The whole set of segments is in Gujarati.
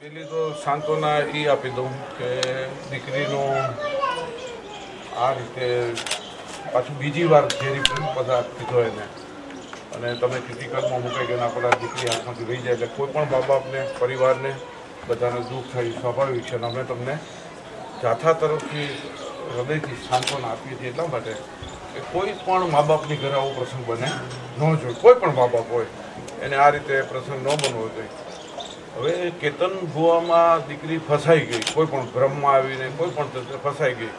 પેલી તો સાંત્વના એ આપી દઉં કે દીકરીનું આ રીતે પાછું બીજી વાર ઝેરી પદાર્થ કીધો એને. અને તમે ક્રિટિકલમાં મૂકાઈ ગયો આપણા દીકરી હાથમાંથી રહી જાય એટલે કોઈ પણ મા બાપને પરિવારને બધાને દુઃખ થાય સ્વાભાવિક છે. અને અમે તમને જાથા તરફથી હૃદયથી સાંત્વના આપીએ છીએ એટલા માટે કે કોઈ પણ મા બાપની ઘરે આવો પ્રસંગ બને ન જોઈએ. કોઈ પણ મા બાપ હોય, એને આ રીતે પ્રસંગ ન બનવો જોઈએ. હવે કેતન ભુવામાં દીકરી ફસાઈ ગઈ, કોઈ પણ ભ્રમમાં આવીને, કોઈ પણ ફસાઈ ગઈ.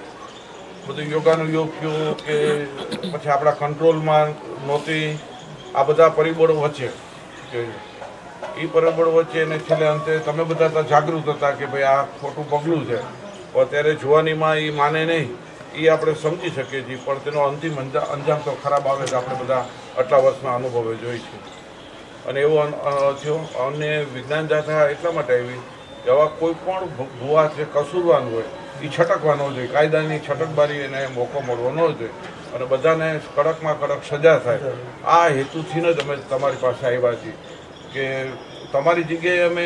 બધું યોગાનો યોગ કયો કે પછી આપણા કંટ્રોલમાં નહોતી. આ બધા પરિબળો વચ્ચે એ પરિબળો વચ્ચે એને છેલ્લે અંતે તમે બધા જાગૃત હતા કે ભાઈ આ ખોટું પગલું છે. અત્યારે જુવાનીમાં એ માને નહીં. એ આપણે સમજી શકીએ છીએ, પણ તેનો અંતિમ અંજામ તો ખરાબ આવે છે આપણે બધા આટલા વર્ષના અનુભવે જોઈ છે. અને એવો થયો અને વિજ્ઞાન જાથા એટલા માટે આવી આવા કોઈ પણ ભુવા છે, કસૂરવાન હોય એ છટકવાનો જોઈએ કાયદાની છટકબારી એને મોકો મળવો ન જોઈએ અને બધાને કડકમાં કડક સજા થાય. આ હેતુથી જ અમે તમારી પાસે આવ્યા છીએ. કે તમારી જગ્યાએ અમે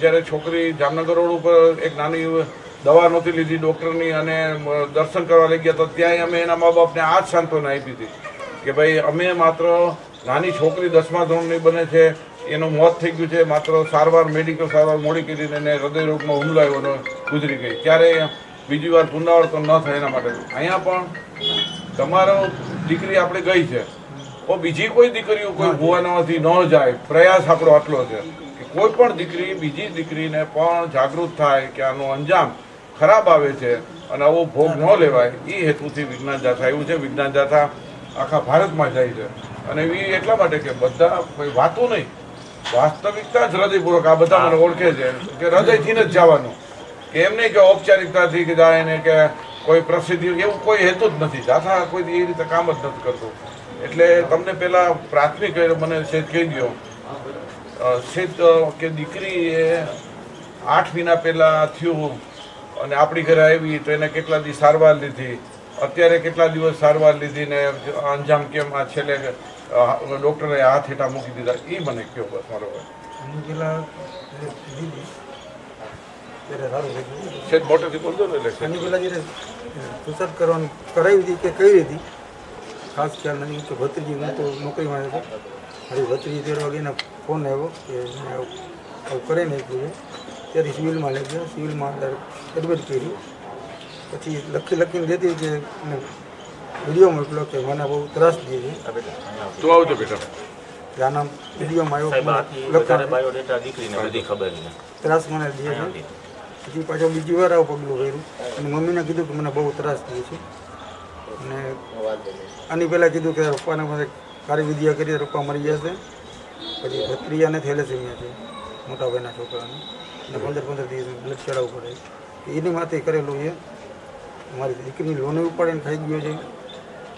જ્યારે છોકરી જામનગર રોડ ઉપર એક નાની દવા નહોતી લીધી ડૉક્ટરની અને દર્શન કરવા લઈ ગયા, તો ત્યાંય અમે એના મા બાપને આ જ સાંત્વના આપી હતી. કે ભાઈ, અમે માત્ર નાની છોકરી દસમા ધોરણની બને છે એનું મોત થઈ ગયું છે માત્ર સારવાર મેડિકલ સારવાર મોડી કરીને એને હૃદયરોગમાં હુમલો આવ્યો અને ગુજરી ગઈ. ત્યારે બીજી વાર પુનરાવર્તન ન થાય એના માટે. અહીંયા પણ તમારો દીકરી આપણે ગઈ છે. તો બીજી કોઈ દીકરીઓ કોઈ ભૂવાનામાંથી ન જાય. પ્રયાસ આપણો આટલો છે કે કોઈ પણ દીકરી બીજી દીકરીને પણ જાગૃત થાય કે આનો અંજામ ખરાબ આવે છે અને આવો ભોગ ન લેવાય એ હેતુથી વિજ્ઞાન જાથા આવ્યું છે વિજ્ઞાન જાથા આખા ભારતમાં જાય છે. અને એ એટલા માટે કે બધા કોઈ વાતો નહીં. વાસ્તવિકતા જ હૃદયપૂર્વક આ બધા મને ઓળખે છે. કે હૃદયથી જ જવાનું. કે એમ નહીં કે ઔપચારિકતાથી કે જાય ને કે કોઈ પ્રસિદ્ધિ એવું કોઈ હેતુ જ નથી. દાથા કોઈ એ રીતે કામ જ નથી કરતું. એટલે તમને પેલા પ્રાથમિક મને સેજ કહી દો અ, કે દીકરી એ આઠ મહિના પહેલાં થયું અને આપણી ઘરે આવી તો એને કેટલા દિવસ સારવાર લીધી. અત્યારે કેટલા દિવસ સારવાર લીધી ને અંજામ કેમ આ છેલ્લે ડૉક્ટરે હાથ હેઠા મૂકી દીધા. એ મને કહો બસ મારો સેજ મોટેથી બોલજો ને એટલે. પેલા જ્યારે સુસાદ કરવાનું કરાવી હતી કે કઈ હતી ખાસ ખ્યાલ નથી કે ભત્રીજી હું તો નોકરીમાં આવ્યો મારી ભત્રીજી તેર વાગે ફોન આવ્યો કે મેં આવું કરી નાખ્યું છે ત્યારે સિવિલમાં લઈ ગયો. સિવિલમાં એડમિટ કર્યું. પછી લખી લખીને દેતી કે વીડિયો મોકલ્યો કે મને બહુ ત્રાસ દે છે તું આવજો બેટા. આના વિડીયોમાં આવ્યો લખાણ બાયોડેટા દીકરીને બધી ખબર છે. ત્રાસ મને દે છે પછી પાછો બીજી વાર આવું પગલું કર્યું અને મમ્મીને કીધું કે મને બહુ ત્રાસ થયો છે. અને આની પહેલાં કીધું કે પપ્પાને મને સારી વિદ્યા કરી પપ્પા મરી જશે. પછી ભત્રીયાને થેલેસેમિયા છે મોટા ભાઈના છોકરાને. અને પંદર પંદર દિવસ બ્લડ ચડાવવું પડે. એની માથે કરેલું છે. મારી દીકરીની લોન ઉપાડીને થઈ ગયો છે.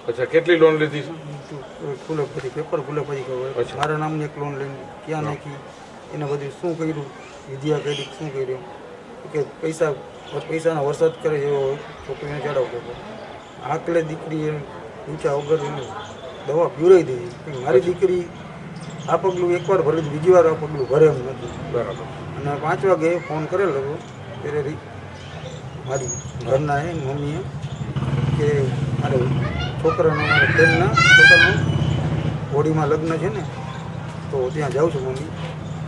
અચ્છા કેટલી લોન લીધી છે? પછી પેપર ફૂલે પછી મારા નામની એક લોન લઈને ક્યાં નાખી એને બધું શું કર્યું વિદ્યા કરી શું કર્યું? કે પૈસા પૈસાના વરસાદ કરે એવો છોકરીને ચડાવતો હતો. આકલે દીકરીએ ઊંચા વગર એને દવા પીવડાવી દીધી. મારી દીકરી આ પગલું એકવાર ભરે બીજી વાર આ પગલું ભરે એમ નથી. બરાબર. અને પાંચ વાગે ફોન કરેલો હતો ત્યારે મારી ઘરના મમ્મીએ છોકરાનો મારા ફ્રેન્ડના છોકરાનું હોળીમાં લગ્ન છે ને તો ત્યાં જાઉં છું મમ્મી.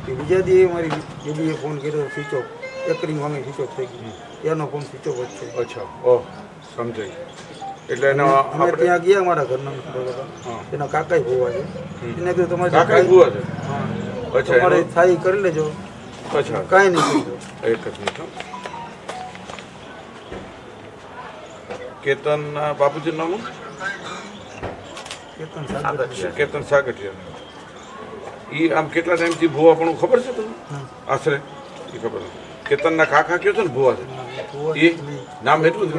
કે બીજા દિવસે મારી દીદીએ ફોન કર્યો સ્વિચ ઓફ એક રિંગ મમ્મી સ્વિચ ઓફ થઈ ગઈ ત્યાંનો ફોન સ્વિચ ઓફ જ છે. અચ્છા ઓહ સમજાય એટલે એનો અમે ત્યાં ગયા મારા ઘરના એના કાકા ભોવા છે. એને કીધું તમારે કાકા ભૂવા છે? અચ્છા તમારે થાય કરી લેજો. અચ્છા. કાંઈ નહીં એક જ મિનિટ. કેતન બાપુજી નામ? કેતન સાગઠિયા. એ આમ કેટલા ટાઈમથી ભૂવા પણ ખબર છે તમને આશરે? એ ખબર નથી કેતનના કાકા કયો છે ને ભૂવા છે? એ નામ એટલું જ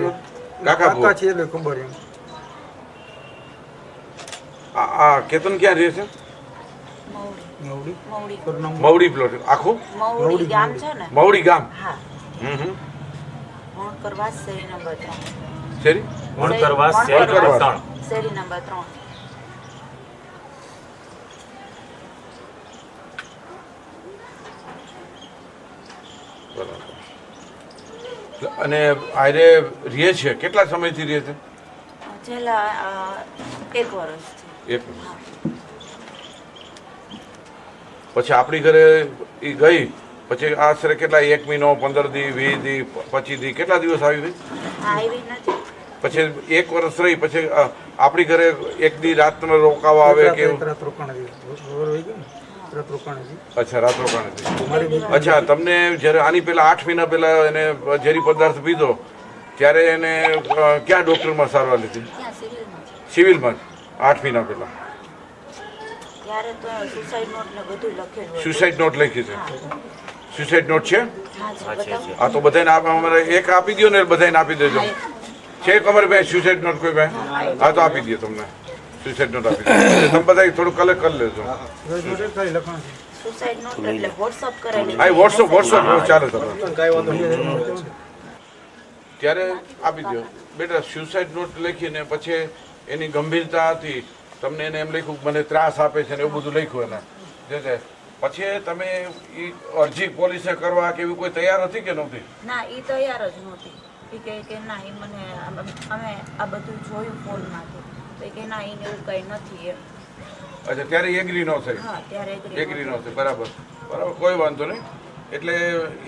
કાકા ભૂવા. છે એટલે ખબર એમ. આ કેતન ક્યાં રહે છે? મવડી. પ્લોટ આખું? મવડી ગામ છે ને? મવડી ગામ. હમ હમ. વણકરવાસ શેરી નંબર 3 શેરી? વણકરવાસ શેરી નંબર 3 બરાબર. અને આરે રહે છે? કેટલા સમયથી રહે છે? છેલ્લા એક વર્ષથી. એક પછી આપણી ઘરે એ ગઈ. પછી આશરે કેટલા? એક મહિનો પંદર દી વીસ દી પચીસ દી કેટલા દિવસ આવી ગઈ પછી એક વર્ષ રહી પછી આપણી ઘરે એક દી રાતનો રોકાવા આવે કે? રાત રોકાણ હતી ને રાત રોકાણ હતી અચ્છા અચ્છા તમને જ્યારે આની પહેલા આઠ મહિના પહેલા એને ઝેરી પદાર્થ પીધો ત્યારે એને ક્યાં ડૉક્ટરમાં સારવાર લીધી? સિવિલમાં આઠ મહિના પહેલા. ત્યારે સુસાઇડ નોટ ને બધું લખેલું હતું. સુસાઇડ નોટ લખી છે. સુસાઇડ નોટ છે? હા તો બધાને આપ અમારે એક આપી દો ને બધાને આપી દેજો. છે તમારી ભાઈ સુસાઇડ નોટ કોઈ ભાઈ? હા તો આપી દઈએ તમને. સુસાઇડ નોટ આપી તમે બધા થોડું કલેક્ટ કરી લેજો. સુસાઇડ નોટ એટલે વોટ્સઅપ કરેલી હા વોટ્સઅપ વોટ્સઅપ ચાલે તમે ત્યારે આપી દો. બેટા સુસાઇડ નોટ લખીને પછી એની ગંભીરતા હતી. તમને એને એમ લખ્યું કે મને ત્રાસ આપે છે ને એવું બધું લખ્યું એને. જે છે. પછી તમે એ અરજી પોલીસે કરવા કે એવી કોઈ તૈયાર હતી કે નહોતી? ના એ તૈયાર જ નહોતી. કે ના એ મને અમે આ બધું જોયું ફોનમાંથી. તો કે ના એને એવું કંઈ નથી એમ. અચ્છા ત્યારે એગ્રી ન થઈ. હા ત્યારે એગ્રી ન થઈ. બરાબર. બરાબર કોઈ વાંધો નહીં. એટલે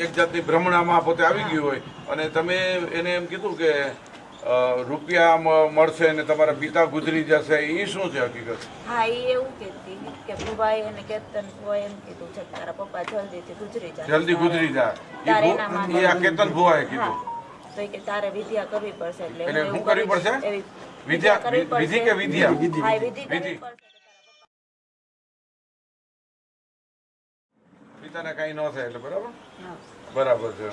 એક જાતની ભ્રમણામાં પોતે આવી ગયું હોય. અને તમે એને એમ કીધું કે રૂપિયા મળશે ને તમારા પિતા ગુજરી જશે એ શું છે હકીકત? હા એ એવું કહેતી કે ભુભાઈ અને કેતન ભુવા એમ કીધું છે તારા પપ્પા જલ્દીથી ગુજરી જાય. જલ્દી ગુજરી જાય. એ એના આ કેતન ભુવાએ કીધું. તો કે તારે વિદ્યા કરવી પડશે એટલે હું શું કરવી પડશે? એવી વિદ્યા વિધિ કે વિદ્યા? વિધિ કરવી વિધિ. પડશે. પિતાને કઈ ન થાય એટલે બરાબર? બરાબર છે.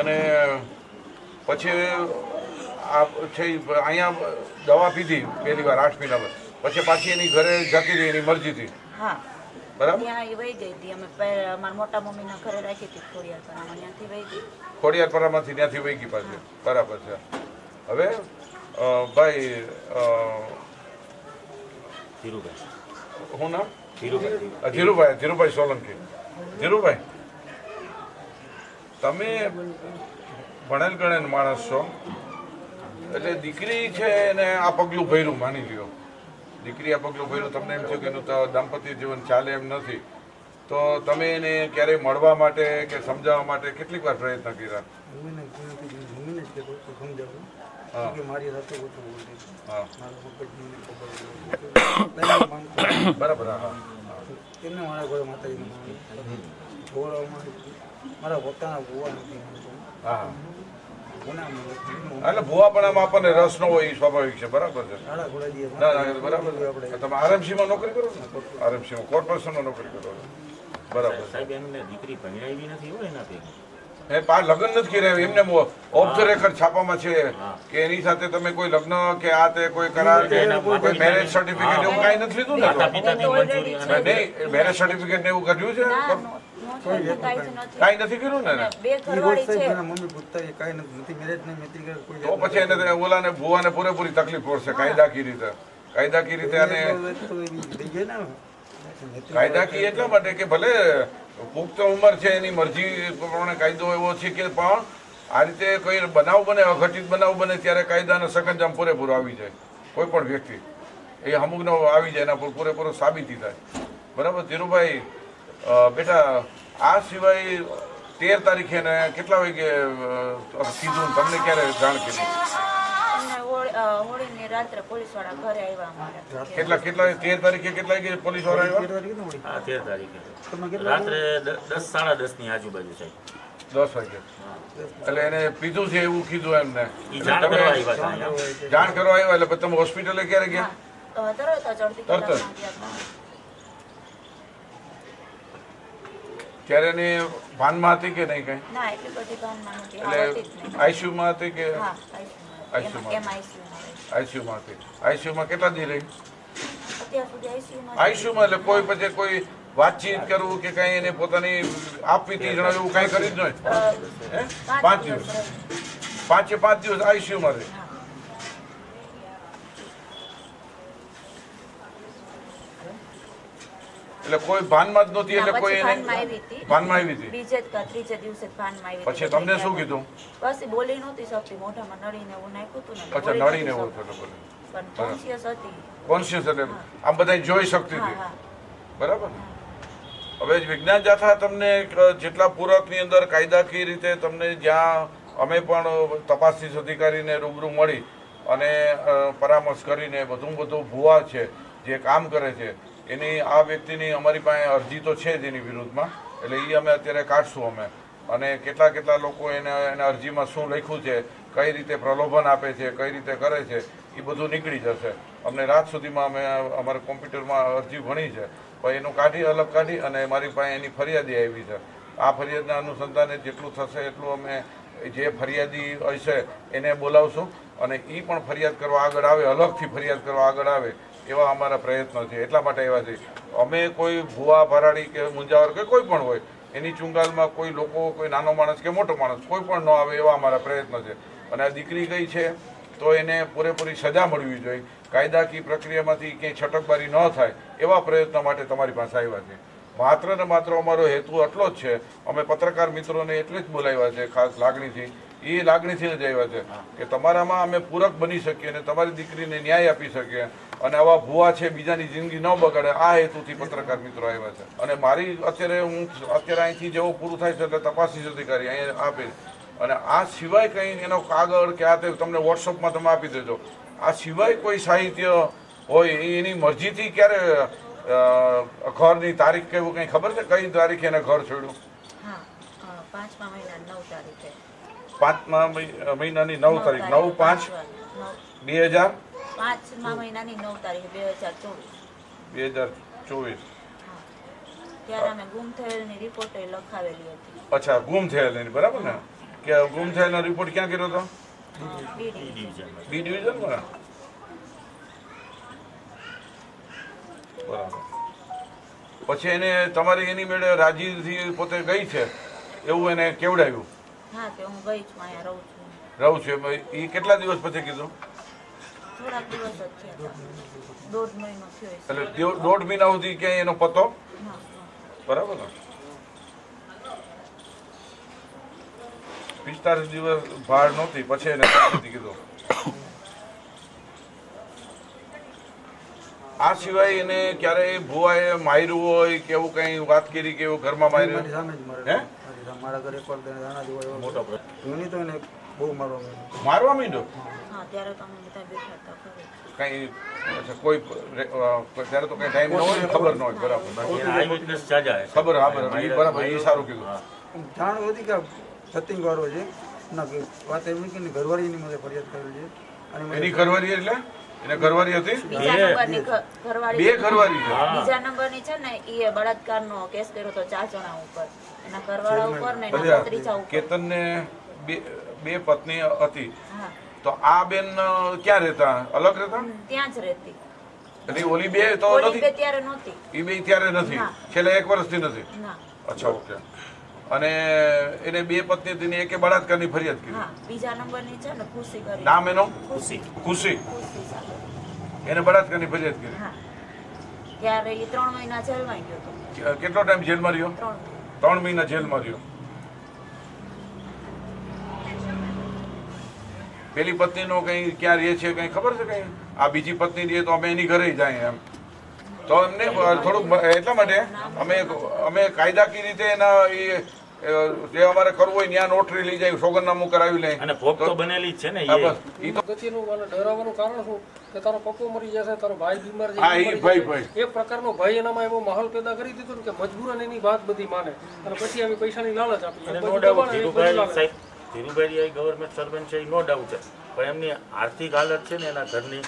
અને પછી આ છે અહીંયા દવા પીધી પહેલી વાર આઠ મહિના પર પછી પાછી એની ઘરે જતી રહી એની મરજીથી. બરાબર? ત્યાં વહી ગઈ હતી. અમે પહેલા મોટા મમ્મીના ઘરે રાખી હતી ત્યાંથી વહી ગઈ. ખોડિયારપરામાંથી ત્યાંથી વહી ગઈ પાછી. બરાબર છે. હવે ભાઈ ધીરુભાઈ. શું નામ? ધીરુભાઈ. ધીરુભાઈ ધીરુભાઈ સોલંકી. ધીરુભાઈ તમે ભણેલ ગણેલ માણસ છો એટલે દીકરી છે એને આ પગલું ભર્યું માની લ્યો. દીકરી આ પગલું ભર્યું તમને એમ થયું કે એનું દાંપત્ય જીવન ચાલે એમ નથી. તો તમે એને ક્યારેય મળવા માટે કે સમજાવવા માટે કેટલીક વાર પ્રયત્ન કર્યા? મમ્મીને કીધું? કે મમ્મીને જ તો સમજાવું. કે મારી સાથે ઓછું બોલતી હા. મારા મગજની ખબર. બરાબર હા હા. એમને મારા ઘરે માતાજીને ગોળામાં મારા પોતાના ભૂવા નથી. હા હા. એટલે ભૂવાપણામાં આપણને રસ ન હોય એ સ્વાભાવિક છે બરાબર છે? બરાબર આપણે તમે આરએમસીમાં નોકરી કરો ને આરએમસીમાં કોર્પોરેશનમાં નોકરી કરો બરાબર સાહેબ એમને દીકરી ભણાવી નથી હોય એના ભેગી? એ પા લગ્ન નથી કર્યા એમને ઓફ ધ રેકર્ડ છાપામાં છે કે એની સાથે તમે કોઈ લગ્ન કે આ તે કોઈ કરાર કે કોઈ મેરેજ સર્ટિફિકેટ એવું કાંઈ નથી લીધું ને? માતા તો? પિતાની મંજૂરી અને નહીં મેરેજ સર્ટિફિકેટ ને એવું કર્યું છે? કાંઈ નથી. કર્યું ને? અને બે ઈ રોજ ઘરવાળી સાહેબ છે. એના મમ્મી પૂછતા કે કાંઈ નથી નથી મેરેજ નહીં મેત્રી કરે કોઈ તો પછી એને ઓલાને ભુવાને પૂરેપૂરી તકલીફ પડશે કાયદાકીય રીતે. કાયદાકીય રીતે અને કાયદાકીય એટલા માટે કે ભલે પુખ્ત ઉંમર છે, એની મરજી પ્રમાણે કાયદો એવો છે કે પણ આ રીતે કોઈ બનાવ બને, અઘટિત બનાવ બને, ત્યારે કાયદાનો સકંજામ પૂરેપૂરો આવી જાય. કોઈ પણ વ્યક્તિ એ અમુકનો આવી જાય, એના પર પૂરેપૂરો સાબિતી થાય. બરાબર? ધીરુભાઈ બેટા, આ સિવાય તેર તારીખે ને કેટલા વાગે કીધું? તમને ક્યારે જાણ કરી? હોળીની રાત્રે પોલીસવાળા ઘરે આવ્યા અમારા. કેટલા કેટલા તેર તારીખે કેટલા વાગે પોલીસવાળા આવ્યા હા તેર તારીખે. રાત્રે દસ સાડા દસની આજુબાજુ સાહેબ. દસ વાગે. એટલે એને પીધું છે એવું કીધું એમને. જાણ કરવા આવ્યા જાણ કરવા આવ્યા એટલે પછી તમે હોસ્પિટલે ક્યારે ગયા? તરત. ત્યારે એને ભાનમાં હતી કે નહીં કઈ? ના એટલી બધી ભાનમાં નથી એટલે આવતી જ નહીં. આઈસીયુમાં હતી કે હા આઈસીયુમાં. આઈસીયુમાં હતી આઈસીયુમાં કેટલા દી રહી? આઈસીયુમાં એટલે કોઈ પછી કોઈ વાતચીત કરવું કે કઈ એને પોતાની આપવી તી જણાવ્યું એવું કઈ કરી જ નહીં? પાંચ દિવસ પાંચે પાંચ દિવસ આઈસીયુમાં રહી. એટલે કોઈ ભાનમાં જ નહોતી એટલે કોઈ ભાનમાં આવી હતી. હતી? બીજે જ ત્રીજે દિવસે ભાનમાં આવી પછી તમને શું કીધું? બસ બોલી નહોતી શકતી મોઢામાં નળીને એવું નાખ્યું હતું ને અચ્છા નળીને એવું બોલે. પણ કોન્શિયસ હતી. કોન્શિયસ એટલે આમ બધા જોઈ શકતી હતી. બરાબર? હવે વિજ્ઞાન જાથા તમને જેટલા પૂરકની અંદર કાયદાકીય રીતે તમને જ્યાં અમે પણ તપાસનીશ અધિકારીને રૂબરૂ મળી અને પરામર્શ કરીને બધું બધું ભુવા છે જે કામ કરે છે એની આ વ્યક્તિની અમારી પાસે અરજી તો છે જ એની વિરુદ્ધમાં. એટલે એ અમે અત્યારે કાઢશું અમે. અને કેટલા કેટલા લોકો એને એને અરજીમાં શું લખ્યું છે, કઈ રીતે પ્રલોભન આપે છે, કઈ રીતે કરે છે એ બધું નીકળી જશે. અમને રાત સુધીમાં અમે અમારા કોમ્પ્યુટરમાં અરજી ભણી છે. પણ એનું કાઢી, અલગ કાઢી અને મારી પાસે એની ફરિયાદી આવી છે. આ ફરિયાદના અનુસંધાને જેટલું થશે એટલું અમે જે ફરિયાદી હશે એને બોલાવશું. અને એ પણ ફરિયાદ કરવા આગળ આવે, અલગથી ફરિયાદ કરવા આગળ આવે એવા અમારા પ્રયત્નો છે, એટલા માટે એવા છે. અમે કોઈ ભુવા ભરાડી કે મુંજાવર કે કોઈ પણ હોય, એની ચુંગાલમાં કોઈ લોકો, કોઈ નાનો માણસ કે મોટો માણસ કોઈ પણ ન આવે એવા અમારા પ્રયત્નો છે. અને આ દીકરી ગઈ છે, તો એને પૂરેપૂરી સજા મળવી જોઈએ. કાયદાકીય પ્રક્રિયામાંથી ક્યાંય છટકબારી ન થાય, એવા પ્રયત્નો માટે તમારી પાસે આવ્યા છે. માત્ર ને માત્ર અમારો હેતુ એટલો જ છે. અમે પત્રકાર મિત્રોને એટલે જ બોલાવ્યા છે, ખાસ લાગણીથી. એ લાગણીથી જ આવ્યા છે કે તમારામાં અમે પૂરક બની શકીએ અને તમારી દીકરીને ન્યાય આપી શકીએ. અને આવા ભુવા છે બીજાની જિંદગી ન બગાડે. આ હેતુથી પત્રકાર મિત્રો આવ્યા છે. અને મારી અત્યારે હું અત્યારે અહીંથી જેવું પૂરું થાય છે એટલે તપાસી અધિકારી અહીંયા આપે. અને આ સિવાય કંઈ એનો કાગળ કે આ તે તમને વોટ્સઅપમાં તમે આપી દેજો. આ સિવાય કોઈ સાહિત્ય હોય એની મરજીથી ક્યારે ઘરની તારીખ કે એવું કંઈ ખબર છે? કઈ તારીખે એને ઘર છોડ્યું? પાંચમા મહિના નવ તારીખે. પાંચમા મહિ- મહિનાની નવ તારીખ. નવ પાંચ બે હજાર પાંચમા મહિનાની નવ તારીખ બે હજાર ચોવીસ. બે હજાર ચોવીસ. ત્યારે અમે ગુમ થયેલની રિપોર્ટ લખાવેલી હતી. અચ્છા ગુમ થયેલ એની બરાબર ને? કે ગુમ થયેલનો રિપોર્ટ ક્યાં કર્યો હતો? બી ડિવિઝન બરાબર. પછી એને તમારી એની મેળે રાજીથી પોતે ગઈ છે? એવું એને કેવડાવ્યું? હા તે હું ગઈ છું અહીંયા રહું છું. રહું છું એ કેટલા દિવસ પછી કીધું? થોડાક દિવસ જ થયા દોઢ મહિનો થયો એટલે દોઢ મહિના સુધી ક્યાંય એનો પતો? બરાબર ને? પિસ્તાલીસ દિવસ ભાડ નહોતી પછી એને કીધું આ સિવાય એને ક્યારેય ભુવાએ માર્યું હોય કે એવું કંઈ વાત કરી કે એવું ઘરમાં મારી માર્યું હે? મારી ઘરે એકવાર તેને દાણા જોવા આવ્યો મોટો. જોની તો એને બહુ મારવા માંડ્યો. મારવા માંડ્યો? હા ત્યારે તો અમે બધા બેઠા હતા ખરે. કંઈ કોઈ ત્યારે તો કંઈ ટાઈમ ન હોય ખબર ન હોય બરાબર. ખબર હા બરાબર. બરાબર એ સારું કીધું. જાણ હતી કે સતિંગ વાળો છે ના કે વાત એવી કે એની ઘરવાળીની મને ફરિયાદ કરેલી છે. અને એની ઘરવાળી એટલે? એને ઘરવાળી હતી? બે ઘરવાળી. બીજા નંબરની છે ને એ બળાત્કારનો કેસ કર્યો તો ચાર જણા ઉપર. એના ઘરવાળા ઉપર ને એના ત્રીજા ઉપર. કેતનને બે બે પત્ની હતી. તો આ બેન ક્યાં રહેતા? અલગ રહેતા? ત્યાં જ રહેતી. એટલે ઓલી બે તો નથી? ત્યારે નહોતી. એ બે ત્યારે નથી. છેલ્લા એક વર્ષથી નથી? અચ્છા ઓકે. અને એને બે પત્ની હતી ને એકે બળાત્કારની ફરિયાદ કરી. હા બીજા નંબરની છે ને ખુશી કરી. નામ એનો? ખુશી. ખુશી. એને બળાત્કારની ફરિયાદ કરી. ત્યારે એ ત્રણ મહિના જેલમાં ગયો હતો. કેટલો ટાઈમ જેલમાં રહ્યો? ત્રણ. મહિના. જેલમાં રહ્યો. પેલી પત્નીનો કઈ ક્યાં રહે છે કઈ ખબર છે કઈ? આ બીજી પત્ની રહે તો અમે એની ઘરે જાય એમ. તો એમને થોડુંક એટલા માટે અમે અમે કાયદાકીય રીતે એના એ જે અમારે કરવું હોય ત્યાં નોટરી લઈ જાય સોગંદનામું કરાવી લે. અને ભોગ તો બનેલી છે ને એ. બસ. ઈ તો ગતિનું અને ડરાવવાનું કારણ શું? કે તારો પપ્પો મરી જશે તારો ભાઈ બીમાર છે, હા, એ પ્રકારનો ભાઈ, ભાઈ. એક પ્રકારનો ભય એનામાં એવો માહોલ પેદા કરી દીધો ને કે મજબૂરન એની વાત બધી માને. અને પછી આવી પૈસાની લાલચ આપી. અને બધું નો ડાઉટ દબાણ, એ બધું ધીરુભાઈ સાહેબ ધીરુભાઈ ગવર્મેન્ટ સર્વન્ટ છે એ નો ડાઉટ છે. પણ એમની આર્થિક હાલત છે ને એના ઘરની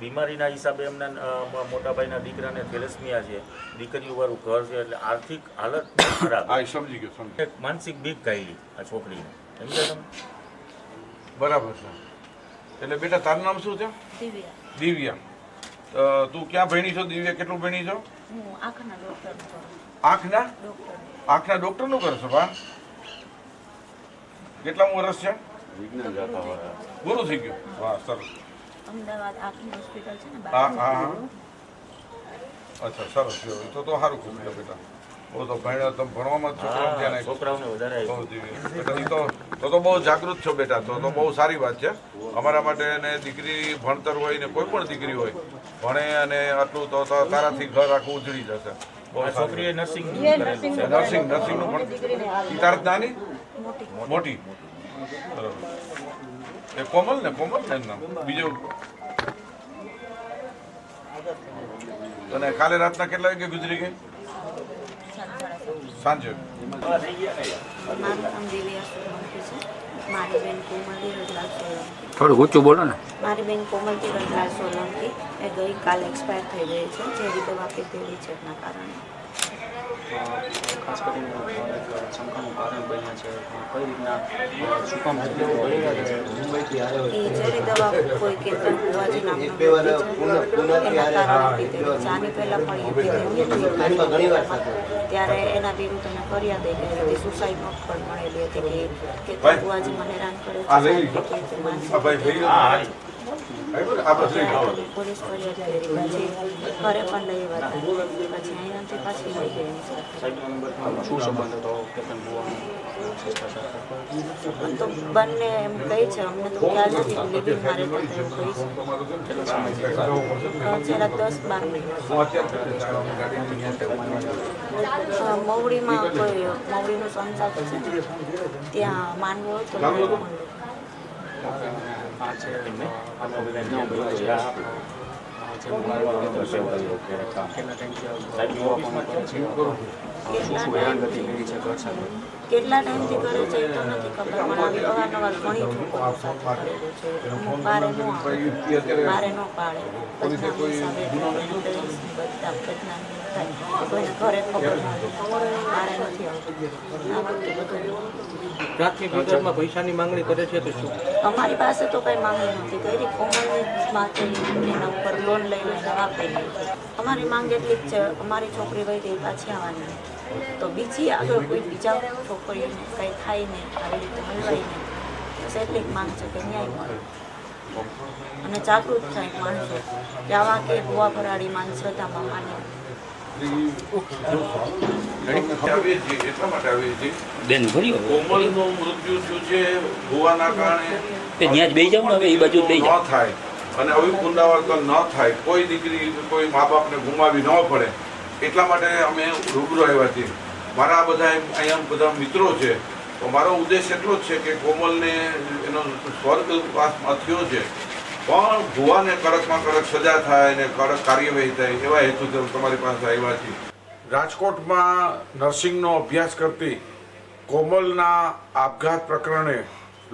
બીમારીના હિસાબે એમના મોટાભાઈના મ- મોટા ભાઈના દીકરાને થેલેસમિયા છે. દીકરીઓવાળું ઘર છે એટલે આર્થિક હાલત ખરાબ. સમજી ગયો સમજી એક માનસિક બીક ગાયેલી આ છોકરીને. સમજ્યા તમે બરાબર છે. એટલે બેટા તારું નામ શું છે? દિવ્યા. દિવ્યા. તું ક્યાં ભણી છો? દિવ્યા કેટલું ભણી છો? આંખના આંખના? ડોક્ટર આંખના ડોક્ટરનું કરો છો બા કેટલામું વર્ષ છે? ગુરુ થઈ ગયું. વાહ સરસ. અમદાવાદ આંખની હોસ્પિટલ છે ને હા હા હા. અચ્છા સરસ જો તો તો સારું ખૂબ બેટા. બહુ તો ભણ્યા તમે ભણવામાં જ છોકરાઓ ધ્યાન છોકરાઓને વધારે તો તો તો બહુ જાગૃત છો બેટા તો તો બહુ સારી વાત છે. અમારા માટે ને દીકરી ભણતર હોય ને કોઈ પણ દીકરી હોય ભણે અને આટલું તો તો તારાથી ઘર આખું ઉજળી જશે. છોકરીએ નર્સિંગ છે. નર્સિંગનું તારા નાની? મોટી. બરાબર. એ કોમલ ને કોમલ ને બીજો અને કાલે રાતના કેટલા વાગે ગુજરી ગઈ? સાંજે. મારું બેન કોમલથી રજલાલ સોલંકી થોડું ઊંચું બોલો ને. મારી બેન કોમલથી રજલાલ સોલંકી. એ ગઈકાલ એક્સપાયર થઈ ગઈ છે. જે રીતે દવા પીધેલી છે એના કારણે. ખાસ કરીને એક શંકાનું કારણ બન્યા છે કઈ રીતના શું કામ મુંબઈથી આવ્યો ત્યારે એના વિરુદ્ધ અમે ફરિયાદ કરી હતી સુસાઇડ નોટ પણ મળેલી હતી કે કુવાજી મને હેરાન કરે પોલીસ ફરિયાદ કરી પછી ઘરે પણ લઈ આવ્યા પછી અહીંયાથી પાછી લઈ ગઈ શું સંબંધ હતો? કેતન તો બંને એમ કહે છે અમને તો ખ્યાલ નથી લીધી મારે તો એવું કહી છે. જરાક દસ બાર મહિના. મવડીમાં કોઈ મવડીનો સંસાર છે ત્યાં માનવો હોય તો. આ છે? આપણો બધા નામ છે આ જેનું મારવાનું કેટલા ટાઈમથી કરે છે. એ તો નથી ખબર પણ આવી અવારનવાર ઘણી બારે ન પાડે. કોઈને ઘરે ખબર બારે નથી આવતું. આ બધું પ્રાથમિક વિગતમાં પૈસાની માંગણી કરે છે તો શું? અમારી પાસે તો કઈ માંગણી નથી કરી. કોમલની માટે એના ઉપર લોન લઈને જવાબ છે. અમારી માંગ એટલી જ છે, અમારી છોકરી વહી ગઈ પાછી આવવાની. તો બીજી આગળ કોઈ બીજા છોકરીઓને કંઈ થાય નહીં, આવી રીતે હલવાય નહીં. બસ એટલી જ માંગ છે કે ન્યાય મળે. અને જાગૃત થાય માણસો. કે આવા કે ભુવા ભરાડી માને આવીએ છીએ એટલા માટે આવીએ બેન ભરી કોમલનું મૃત્યુ થયું છે ભૂવાના કારણે. ત્યાં જ બેસી જાવ ને હવે એ બાજુ જ ન થાય. અને આવી પુનરાવર્તન ન થાય. કોઈ દીકરી કોઈ મા બાપને ગુમાવી ન પડે. એટલા માટે અમે રૂબરૂ આવ્યા છીએ. મારા બધા અહીંયા બધા મિત્રો છે. તો મારો ઉદ્દેશ એટલો જ છે કે કોમલને એનો સ્વર્ગવાસમાં થયો છે. પણ ભુવાને કડકમાં કડક સજા થાય અને કડક કાર્યવાહી થાય એવા હેતુ તમારી પાસે આવ્યા છે રાજકોટમાં નર્સિંગનો અભ્યાસ કરતી કોમલના આપઘાત પ્રકરણે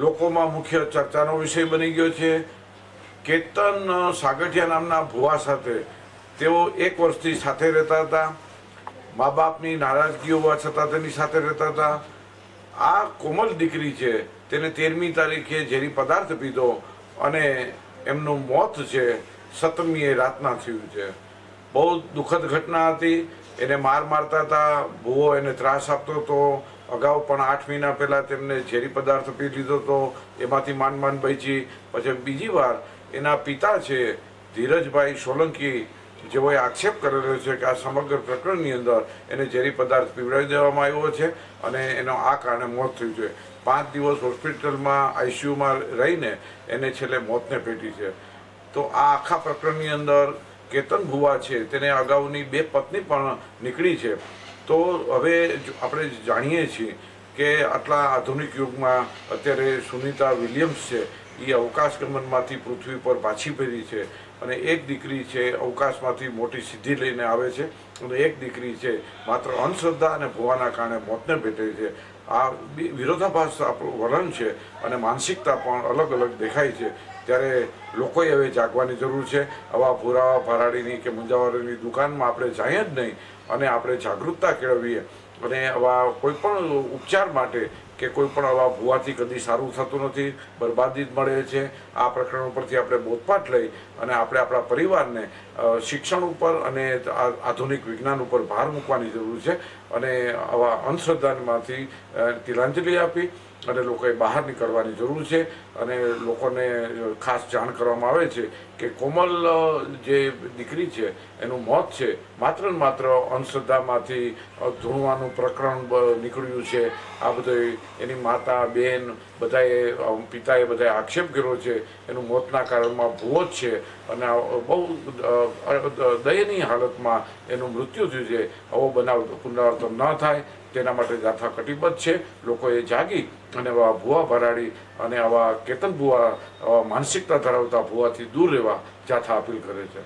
લોકોમાં મુખ્ય ચર્ચાનો વિષય બની ગયો છે. કેતન સાગઠિયા નામના ભુવા સાથે તેઓ એક વર્ષથી સાથે રહેતા હતા. મા બાપની નારાજગી હોવા છતાં તેની સાથે રહેતા હતા. આ કોમલ દીકરી છે, તેને તેરમી તારીખે ઝેરી પદાર્થ પીધો અને એમનું મોત છે, સતમીએ રાતના થયું છે. બહુ દુઃખદ ઘટના હતી. એને માર મારતા હતા, ભૂવો એને ત્રાસ આપતો હતો. અગાઉ પણ આઠ મહિના પહેલાં તેમને ઝેરી પદાર્થ પી લીધો હતો. એમાંથી માંડ માંડ બચી. પછી બીજી વાર એના પિતા છે, ધીરજભાઈ સોલંકી, જેઓએ આક્ષેપ કરેલો છે કે આ સમગ્ર પ્રકરણની અંદર એને ઝેરી પદાર્થ પીવડાવી દેવામાં આવ્યો છે અને એનો આ કારણે મોત થયું છે. પાંચ દિવસ હોસ્પિટલમાં આઈસીયુમાં રહીને એને છેલ્લે મોતને ભેટી છે. તો આ આખા પ્રકરણની અંદર કેતન ભુવા છે, તેને અગાઉની બે પત્ની પણ નીકળી છે. તો હવે આપણે જાણીએ છીએ કે આટલા આધુનિક યુગમાં અત્યારે સુનિતા વિલિયમ્સ છે એ અવકાશ ગમનમાંથી પૃથ્વી પર પાછી ફેરી છે. અને એક દીકરી છે, અવકાશમાંથી મોટી સિદ્ધિ લઈને આવે છે અને એક દીકરી છે, માત્ર અંધશ્રદ્ધા અને ભુવાના કારણે મોતને ભેટે છે. આ વિરોધાભાસ આપણું વલણ છે અને માનસિકતા પણ અલગ અલગ દેખાય છે. ત્યારે લોકોએ હવે જાગવાની જરૂર છે. આવા પુરાવા ભરાડીની કે મુંજાવારીની દુકાનમાં આપણે જઈએ જ નહીં અને આપણે જાગૃતતા કેળવીએ. અને આવા કોઈ પણ ઉપચાર માટે કે કોઈ પણ આવા ભૂવાથી કદી સારું થતું નથી, બરબાદી જ મળે છે. આ પ્રકરણ ઉપરથી આપણે બોધપાઠ લઈ અને આપણે આપણા પરિવારને શિક્ષણ ઉપર અને આધુનિક વિજ્ઞાન ઉપર ભાર મૂકવાની જરૂર છે. અને આવા અંધશ્રદ્ધામાંથી તિલાંજલિ આપી અને લોકોએ બહાર નીકળવાની જરૂર છે અને લોકોને ખાસ જાણ કરવામાં આવે છે કે કોમલ જે દીકરી છે, એનું મોત છે. માત્ર ને માત્ર અંધશ્રદ્ધામાંથી ધૂણવાનું પ્રકરણ નીકળ્યું છે. આ બધું એની માતા, બેન બધાએ પિતાએ બધાએ આક્ષેપ કર્યો છે. એનું મોતના કારણમાં ભૂવો જ છે. અને બહુ દયનીય હાલતમાં એનું મૃત્યુ થયું છે. આવો બનાવ પુનરાવર્તન ન થાય. તેના માટે જાથા કટિબદ્ધ છે. લોકોએ જાગી અને આવા ભૂવા ભરાડી અને આવા કેતન ભૂવા, આવા માનસિકતા ધરાવતા ભૂવાથી દૂર રહેવા જાથા અપીલ કરે છે.